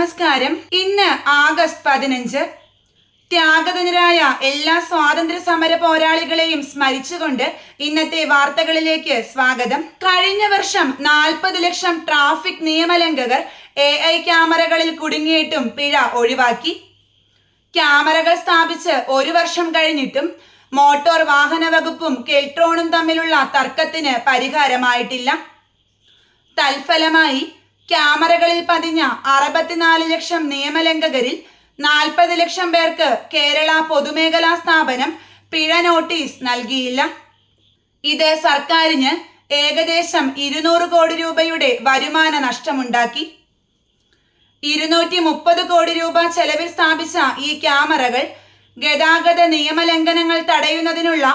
നമസ്കാരം. ഇന്ന് ആഗസ്റ്റ് പതിനഞ്ച്. ത്യാഗതനരായ എല്ലാ സ്വാതന്ത്ര്യ സമര പോരാളികളെയും സ്മരിച്ചുകൊണ്ട് ഇന്നത്തെ വാർത്തകളിലേക്ക് സ്വാഗതം. കഴിഞ്ഞ വർഷം നാൽപ്പത് ലക്ഷം ട്രാഫിക് നിയമലംഘകർ എ ഐ ക്യാമറകളിൽ കുടുങ്ങിയിട്ടും പിഴ ഒഴിവാക്കി. ക്യാമറകൾ സ്ഥാപിച്ച് ഒരു വർഷം കഴിഞ്ഞിട്ടും മോട്ടോർ വാഹന വകുപ്പും കെൽട്രോണും തമ്മിലുള്ള തർക്കത്തിന് പരിഹാരമായിട്ടില്ല. തൽഫലമായി ക്യാമറകളിൽ പതിഞ്ഞ അറുപത്തിനാല് ലക്ഷം നിയമലംഘകരിൽ നാൽപ്പത് ലക്ഷം പേർക്ക് കേരള പൊതുമേഖലാ സ്ഥാപനം പിഴ നോട്ടീസ് നൽകിയില്ല. ഇത് സർക്കാരിന് ഏകദേശം ഇരുന്നൂറ് കോടി രൂപയുടെ വരുമാന നഷ്ടമുണ്ടാക്കി. ഇരുന്നൂറ്റി മുപ്പത് കോടി രൂപ ചെലവിൽ സ്ഥാപിച്ച ഈ ക്യാമറകൾ ഗതാഗത നിയമലംഘനങ്ങൾ തടയുന്നതിനുള്ള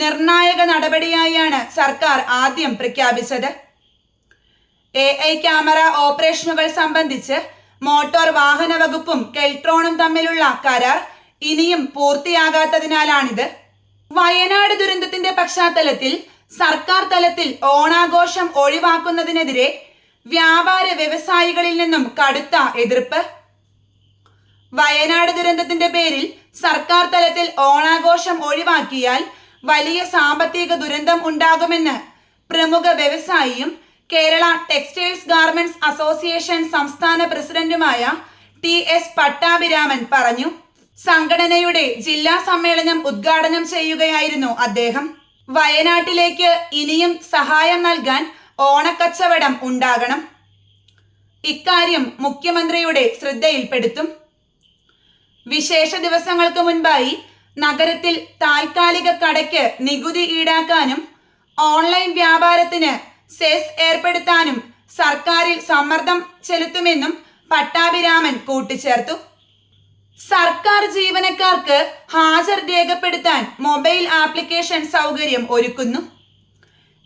നിർണായക നടപടിയായാണ് സർക്കാർ ആദ്യം പ്രഖ്യാപിച്ചത്. എ ഐ ക്യാമറ ഓപ്പറേഷനുകൾ സംബന്ധിച്ച് മോട്ടോർ വാഹന വകുപ്പും കെൽട്രോണും തമ്മിലുള്ള കരാർ ഇനിയും പൂർത്തിയാകാത്തതിനാലാണിത്. വയനാട് ദുരന്തത്തിന്റെ പശ്ചാത്തലത്തിൽ സർക്കാർ തലത്തിൽ ഓണാഘോഷം ഒഴിവാക്കുന്നതിനെതിരെ വ്യാപാര വ്യവസായികളിൽ നിന്നും കടുത്ത എതിർപ്പ്. വയനാട് ദുരന്തത്തിന്റെ പേരിൽ സർക്കാർ തലത്തിൽ ഓണാഘോഷം ഒഴിവാക്കിയാൽ വലിയ സാമ്പത്തിക ദുരന്തം ഉണ്ടാകുമെന്ന് പ്രമുഖ വ്യവസായിയും കേരള ടെക്സ്റ്റൈൽസ് ഗാർമെന്റ്സ് അസോസിയേഷൻ സംസ്ഥാന പ്രസിഡന്റുമായ ടി എസ് പട്ടാഭിരാമൻ പറഞ്ഞു സംഘടനയുടെ ജില്ലാ സമ്മേളനം ഉദ്ഘാടനം ചെയ്യുകയായിരുന്നു അദ്ദേഹം. വയനാട്ടിലേക്ക് ഇനിയും സഹായം നൽകാൻ ഓണക്കച്ചവടം ഉണ്ടാകണം. ഇക്കാര്യം മുഖ്യമന്ത്രിയുടെ ശ്രദ്ധയിൽപ്പെടുത്തും. വിശേഷ ദിവസങ്ങൾക്ക് മുൻപായി നഗരത്തിൽ താൽക്കാലിക കടയ്ക്ക് നികുതി ഈടാക്കാനും ഓൺലൈൻ വ്യാപാരത്തിന് സെസ് ഏർപ്പെടുത്താനും സർക്കാരിൽ സമ്മർദ്ദം ചെലുത്തുമെന്നും പട്ടാഭിരാമൻ കൂട്ടിച്ചേർത്തു. സർക്കാർ ജീവനക്കാർക്ക് ഹാജർ രേഖപ്പെടുത്താൻ മൊബൈൽ ആപ്ലിക്കേഷൻ സൗകര്യം ഒരുക്കുന്നു.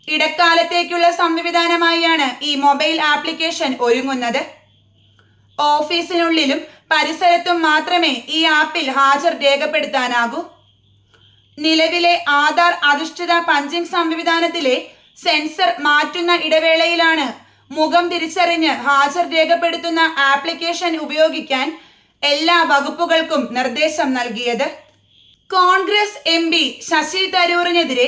ഇടക്കാലത്തേക്കുള്ള സംവിധാനമായാണ് ഈ മൊബൈൽ ആപ്ലിക്കേഷൻ ഒരുങ്ങുന്നത്. ഓഫീസിനുള്ളിലും പരിസരത്തും മാത്രമേ ഈ ആപ്പിൽ ഹാജർ രേഖപ്പെടുത്താനാകൂ. നിലവിലെ ആധാർ അധിഷ്ഠിത പഞ്ചിങ് സംവിധാനത്തിലെ സെൻസർ മാറ്റുന്ന ഇടവേളയിലാണ് മുഖം തിരിച്ചറിഞ്ഞ് ഹാജർ രേഖപ്പെടുത്തുന്ന ആപ്ലിക്കേഷൻ ഉപയോഗിക്കാൻ എല്ലാ വകുപ്പുകൾക്കും നിർദ്ദേശം നൽകിയത്. കോൺഗ്രസ് എം പി ശശി തരൂറിനെതിരെ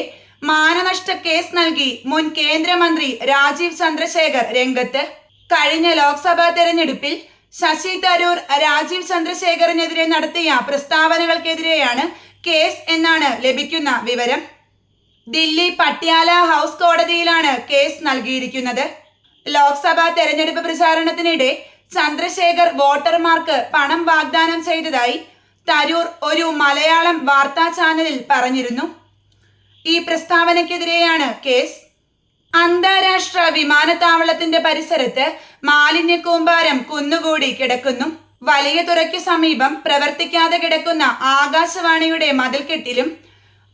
മാനനഷ്ട കേസ് നൽകി മുൻ കേന്ദ്രമന്ത്രി രാജീവ് ചന്ദ്രശേഖർ രംഗത്ത്. കഴിഞ്ഞ ലോക്സഭാ തെരഞ്ഞെടുപ്പിൽ ശശി തരൂർ രാജീവ് ചന്ദ്രശേഖറിനെതിരെ നടത്തിയ പ്രസ്താവനകൾക്കെതിരെയാണ് കേസ് എന്നാണ് ലഭിക്കുന്ന വിവരം. ദില്ലി പട്യാല ഹൗസ് കോടതിയിലാണ് കേസ് നൽകിയിരിക്കുന്നത്. ലോക്സഭാ തെരഞ്ഞെടുപ്പ് പ്രചാരണത്തിനിടെ ചന്ദ്രശേഖർ വോട്ടർമാർക്ക് പണം വാഗ്ദാനം ചെയ്തതായി തരൂർ ഒരു മലയാളം വാർത്താ ചാനലിൽ പറഞ്ഞിരുന്നു. ഈ പ്രസ്താവനയ്ക്കെതിരെയാണ് കേസ്. അന്താരാഷ്ട്ര വിമാനത്താവളത്തിന്റെ പരിസരത്ത് മാലിന്യ കൂമ്പാരം കുന്നുകൂടി കിടക്കുന്നു. വലിയ തുറയ്ക്ക് സമീപം പ്രവർത്തിക്കാതെ കിടക്കുന്ന ആകാശവാണിയുടെ മതിൽക്കെട്ടിലും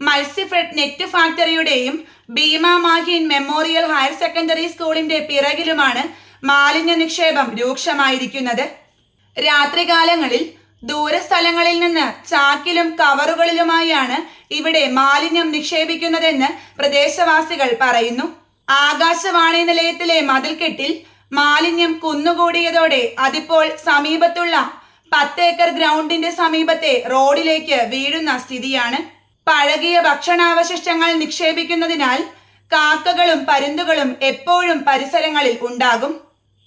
Matsyafed net ഫാക്ടറിയുടെയും Bheema Maheen memorial higher secondary സ്കൂളിന്റെ പിറകിലുമാണ് മാലിന്യ നിക്ഷേപം രൂക്ഷമായിരിക്കുന്നത്. രാത്രികാലങ്ങളിൽ ദൂരസ്ഥലങ്ങളിൽ നിന്ന് ചാക്കിലും കവറുകളിലുമായാണ് ഇവിടെ മാലിന്യം നിക്ഷേപിക്കുന്നതെന്ന് പ്രദേശവാസികൾ പറയുന്നു. ആകാശവാണി നിലയത്തിലെ മതിൽക്കെട്ടിൽ മാലിന്യം കുന്നുകൂടിയതോടെ അതിപ്പോൾ സമീപത്തുള്ള പത്തേക്കർ ഗ്രൗണ്ടിന്റെ സമീപത്തെ റോഡിലേക്ക് വീഴുന്ന സ്ഥിതിയാണ്. പഴകിയ ഭക്ഷണാവശിഷ്ടങ്ങൾ നിക്ഷേപിക്കുന്നതിനാൽ കാക്കകളും പരുന്തുകളും എപ്പോഴും പരിസരങ്ങളിൽ ഉണ്ടാകും.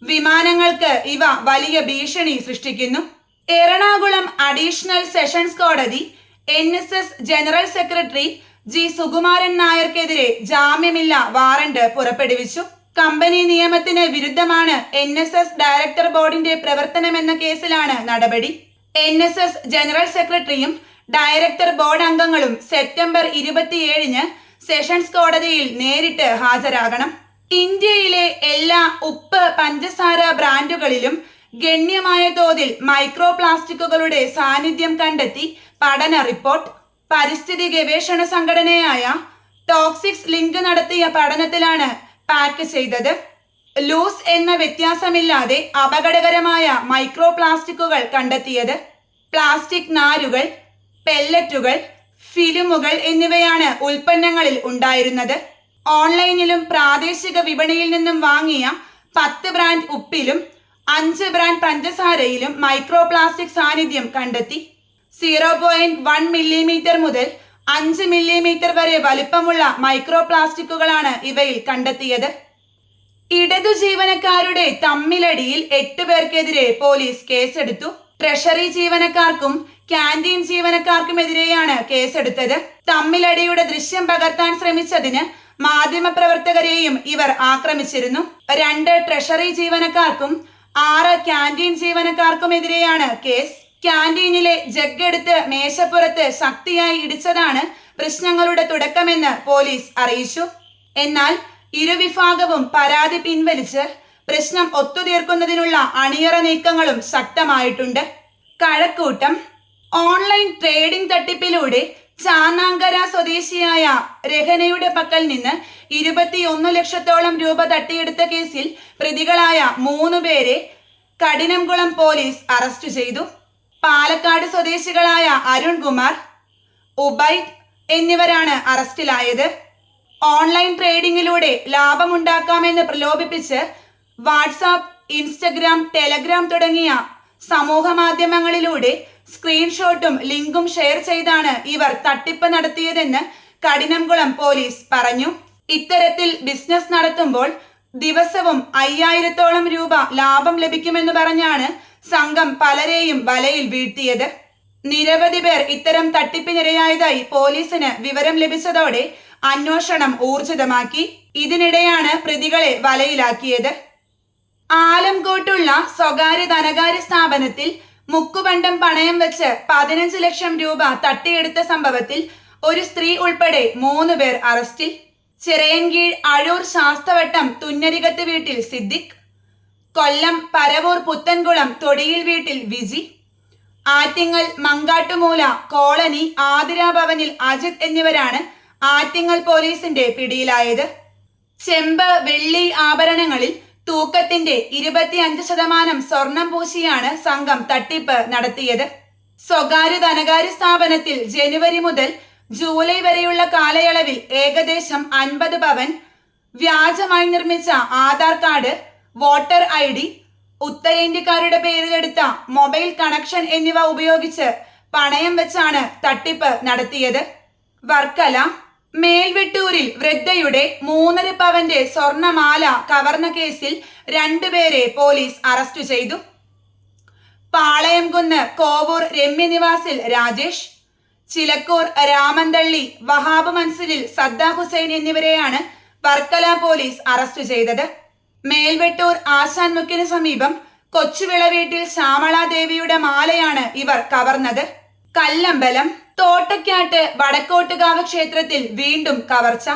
വിമാനങ്ങൾക്ക് ഇവ വലിയ ഭീഷണി സൃഷ്ടിക്കുന്നു. എറണാകുളം അഡീഷണൽ സെഷൻസ് കോടതി N S S general secretary G Sukumaran നായർക്കെതിരെ ജാമ്യമില്ല വാറണ്ട് പുറപ്പെടുവിച്ചു. കമ്പനി നിയമത്തിന് വിരുദ്ധമാണ് എൻ എസ് എസ് ഡയറക്ടർ ബോർഡിന്റെ പ്രവർത്തനമെന്ന കേസിലാണ് നടപടി. എൻ എസ് എസ് ജനറൽ സെക്രട്ടറിയും ഡയറക്ടർ ബോർഡ് അംഗങ്ങളും സെപ്റ്റംബർ ഇരുപത്തിയേഴിന് സെഷൻസ് കോടതിയിൽ നേരിട്ട് ഹാജരാകണം. ഇന്ത്യയിലെ എല്ലാ ഉപ്പ് പഞ്ചസാര ബ്രാൻഡുകളിലും ഗണ്യമായ തോതിൽ മൈക്രോ പ്ലാസ്റ്റിക്കുകളുടെ സാന്നിധ്യം കണ്ടെത്തി പഠന റിപ്പോർട്ട്. പരിസ്ഥിതി ഗവേഷണ സംഘടനയായ ടോക്സിക്സ് ലിങ്ക് നടത്തിയ പഠനത്തിലാണ് പാക്ക് ചെയ്തത്. ലൂസ് എന്ന വ്യത്യാസമില്ലാതെ അപകടകരമായ മൈക്രോ പ്ലാസ്റ്റിക്കുകൾ കണ്ടെത്തിയത്. പ്ലാസ്റ്റിക് നാരുകൾ പെല്ലറ്റുകൾ ഫിലിമുകൾ എന്നിവയാണ് ഉൽപ്പന്നങ്ങളിൽ ഉണ്ടായിരുന്നത്. ഓൺലൈനിലും പ്രാദേശിക വിപണിയിൽ നിന്നും വാങ്ങിയ പത്ത് ബ്രാൻഡ് ഉപ്പിലും അഞ്ച് ബ്രാൻഡ് പഞ്ചസാരയിലും മൈക്രോ പ്ലാസ്റ്റിക് സാന്നിധ്യം കണ്ടെത്തി. സീറോ പോയിന്റ് വൺ മില്ലിമീറ്റർ മുതൽ അഞ്ച് മില്ലിമീറ്റർ വരെ വലുപ്പമുള്ള മൈക്രോ പ്ലാസ്റ്റിക്കുകളാണ് ഇവയിൽ കണ്ടെത്തിയത്. ഇടതു ജീവനക്കാരുടെ തമ്മിലടിയിൽ എട്ട് പേർക്കെതിരെ പോലീസ് കേസെടുത്തു. ട്രഷറി ജീവനക്കാർക്കും ക്യാന്റീൻ ജീവനക്കാർക്കുമെതിരെയാണ് കേസെടുത്തത്. തമ്മിലടിയുടെ ദൃശ്യം പകർത്താൻ ശ്രമിച്ചതിന് മാധ്യമപ്രവർത്തകരെയും ഇവർ ആക്രമിച്ചിരുന്നു. രണ്ട് ട്രഷറി ജീവനക്കാർക്കും ആറ് ക്യാന്റീൻ ജീവനക്കാർക്കുമെതിരെയാണ് കേസ്. ക്യാന്റീനിലെ ജഗ്ഗെടുത്ത് മേശപ്പുറത്ത് ശക്തിയായി ഇടിച്ചതാണ് പ്രശ്നങ്ങളുടെ തുടക്കമെന്ന് പോലീസ് അറിയിച്ചു. എന്നാൽ ഇരുവിഭാഗവും പരാതി പിൻവലിച്ച് പ്രശ്നം ഒത്തുതീർക്കുന്നതിനുള്ള അണിയറ നീക്കങ്ങളും ശക്തമായിട്ടുണ്ട്. കഴക്കൂട്ടം ഓൺലൈൻ ട്രേഡിംഗ് തട്ടിപ്പിലൂടെ ചാന്നാങ്കര സ്വദേശിയായ രഹനയുടെ പക്കൽ നിന്ന് ഇരുപത്തിയൊന്ന് ലക്ഷത്തോളം രൂപ തട്ടിയെടുത്ത കേസിൽ പ്രതികളായ മൂന്ന് പേരെ കഠിനംകുളം പോലീസ് അറസ്റ്റ് ചെയ്തു. പാലക്കാട് സ്വദേശികളായ അരുൺകുമാർ ഉബൈ എന്നിവരാണ് അറസ്റ്റിലായത്. ഓൺലൈൻ ട്രേഡിംഗിലൂടെ ലാഭമുണ്ടാക്കാമെന്ന് പ്രലോഭിപ്പിച്ച് വാട്സാപ്പ് ഇൻസ്റ്റഗ്രാം ടെലഗ്രാം തുടങ്ങിയ സമൂഹ മാധ്യമങ്ങളിലൂടെ സ്ക്രീൻഷോട്ടും ലിങ്കും ഷെയർ ചെയ്താണ് ഇവർ തട്ടിപ്പ് നടത്തിയതെന്ന് കഠിനംകുളം പോലീസ് പറഞ്ഞു. ഇത്തരത്തിൽ ബിസിനസ് നടത്തുമ്പോൾ ദിവസവും അയ്യായിരത്തോളം രൂപ ലാഭം ലഭിക്കുമെന്ന് പറഞ്ഞാണ് സംഘം പലരെയും വലയിൽ വീഴ്ത്തിയത്. നിരവധി പേർ ഇത്തരം തട്ടിപ്പിനിരയായതായി പോലീസിന് വിവരം ലഭിച്ചതോടെ അന്വേഷണം ഊർജിതമാക്കി. ഇതിനിടെയാണ് പ്രതികളെ വലയിലാക്കിയത്. ആലംകോട്ടുള്ള സ്വകാര്യ ധനകാര്യ സ്ഥാപനത്തിൽ മുക്കുബണ്ടം പണയം വെച്ച് പതിനഞ്ച് ലക്ഷം രൂപ തട്ടിയെടുത്ത സംഭവത്തിൽ ഒരു സ്ത്രീ ഉൾപ്പെടെ മൂന്ന് പേർ അറസ്റ്റിൽ. ചിറയൻകീഴ് അഴൂർ ശാസ്തവട്ടം തുന്നരികത്ത് വീട്ടിൽ സിദ്ദിഖ്. കൊല്ലം പരവൂർ പുത്തൻകുളം തൊടിയിൽ വീട്ടിൽ വിജി. ആറ്റിങ്ങൽ മങ്കാട്ടുമൂല കോളനി ആതിരാ ഭവനിൽ അജിത് എന്നിവരാണ് ആറ്റിങ്ങൽ പോലീസിന്റെ പിടിയിലായത്. ചെമ്പ് വെള്ളി ആഭരണങ്ങളിൽ തൂക്കത്തിന്റെ ഇരുപത്തിയഞ്ച് ശതമാനം സ്വർണം പൂശിയാണ് സംഘം തട്ടിപ്പ് നടത്തിയത്. സ്വകാര്യ ധനകാര്യ സ്ഥാപനത്തിൽ ജനുവരി മുതൽ ജൂലൈ വരെയുള്ള കാലയളവിൽ ഏകദേശം അൻപത് പവൻ വ്യാജമായി നിർമ്മിച്ച Aadhaar card voter I D ഉത്തരേന്ത്യക്കാരുടെ പേരിലെടുത്ത മൊബൈൽ കണക്ഷൻ എന്നിവ ഉപയോഗിച്ച് പണയം വെച്ചാണ് തട്ടിപ്പ് നടത്തിയത്. വർക്കല മേൽവെട്ടൂരിൽ വൃദ്ധയുടെ മൂന്നര പവന്റെ സ്വർണമാല കവർന്ന കേസിൽ രണ്ടുപേരെ പോലീസ് അറസ്റ്റ് ചെയ്തു. പാളയംകുന്ന് കോവൂർ രമ്യനിവാസിൽ രാജേഷ് ചിലക്കൂർ രാമന്തള്ളി വഹാബ് മൻസിലിൽ സദ്ദാ ഹുസൈൻ എന്നിവരെയാണ് വർക്കല പോലീസ് അറസ്റ്റ് ചെയ്തത്. മേൽവെട്ടൂർ ആശാൻ മുക്കിന് സമീപം കൊച്ചുവിള വീട്ടിൽ ശ്യാമള ദേവിയുടെ മാലയാണ് ഇവർ കവർന്നത്. കല്ലമ്പലം തോട്ടയ്ക്കാട്ട് വടക്കോട്ടുകാവ് ക്ഷേത്രത്തിൽ വീണ്ടും കവർച്ച.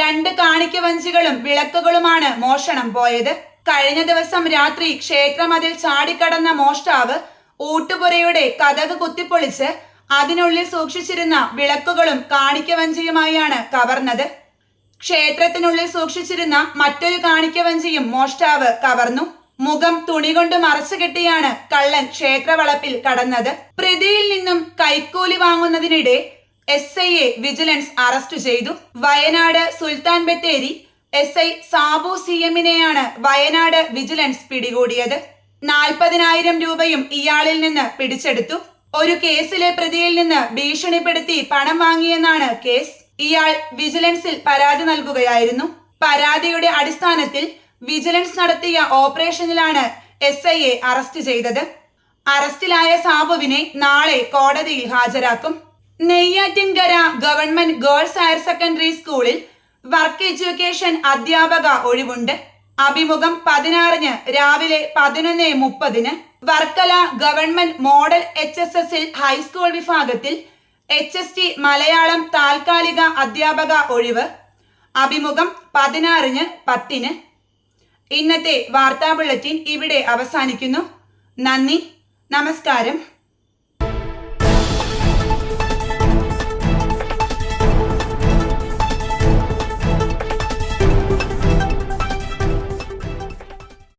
രണ്ട് കാണിക്ക വഞ്ചികളും വിളക്കുകളുമാണ് മോഷണം പോയത്. കഴിഞ്ഞ ദിവസം രാത്രി ക്ഷേത്രമതിൽ ചാടിക്കടന്ന മോഷ്ടാവ് ഊട്ടുപുരയുടെ കഥക് കുത്തിപ്പൊളിച്ച് അതിനുള്ളിൽ സൂക്ഷിച്ചിരുന്ന വിളക്കുകളും കാണിക്ക വഞ്ചിയുമായാണ് കവർന്നത്. ക്ഷേത്രത്തിനുള്ളിൽ സൂക്ഷിച്ചിരുന്ന മറ്റൊരു കാണിക്കവഞ്ചിയും മോഷ്ടാവ് കവർന്നു. മുഖം തുണി കൊണ്ട് മറച്ചു കെട്ടിയാണ് കള്ളൻ ക്ഷേത്രവളപ്പിൽ കടന്നത്. പ്രതിയിൽ നിന്നും കൈക്കൂലി വാങ്ങുന്നതിനിടെ എസ് എ വിജിലൻസ് അറസ്റ്റ് ചെയ്തു. Wayanad Sultan Bathery S I Sabu C എമ്മിനെയാണ് Wayanad vigilance പിടികൂടിയത്. നാൽപ്പതിനായിരം രൂപയും ഇയാളിൽ നിന്ന് പിടിച്ചെടുത്തു. ഒരു കേസിലെ പ്രതിയിൽ നിന്ന് ഭീഷണിപ്പെടുത്തി പണം വാങ്ങിയെന്നാണ് കേസ്. ഇയാൾ വിജിലൻസിൽ പരാതി നൽകുകയായിരുന്നു. പരാതിയുടെ അടിസ്ഥാനത്തിൽ വിജിലൻസ് നടത്തിയ ഓപ്പറേഷനിലാണ് എസ് ഐയെ അറസ്റ്റ് ചെയ്തത്. അറസ്റ്റിലായ സാബുവിനെ നാളെ കോടതിയിൽ ഹാജരാക്കും. Neyyattinkara government girls higher secondary സ്കൂളിൽ വർക്ക് എഡ്യൂക്കേഷൻ അധ്യാപക ഒഴിവുണ്ട്. അഭിമുഖം പതിനാറിന് രാവിലെ പതിനൊന്ന് മുപ്പതിന്. Varkala government model H S എസിൽ ഹൈസ്കൂൾ വിഭാഗത്തിൽ എച്ച് എസ് ടി മലയാളം താൽക്കാലിക അധ്യാപക ഒഴിവ്. അഭിമുഖം പതിനാറിന് പത്തിന്. ഇന്നത്തെ വാർത്താ ബുള്ളറ്റിൻ ഇവിടെ അവസാനിക്കുന്നു. നന്ദി. നമസ്കാരം.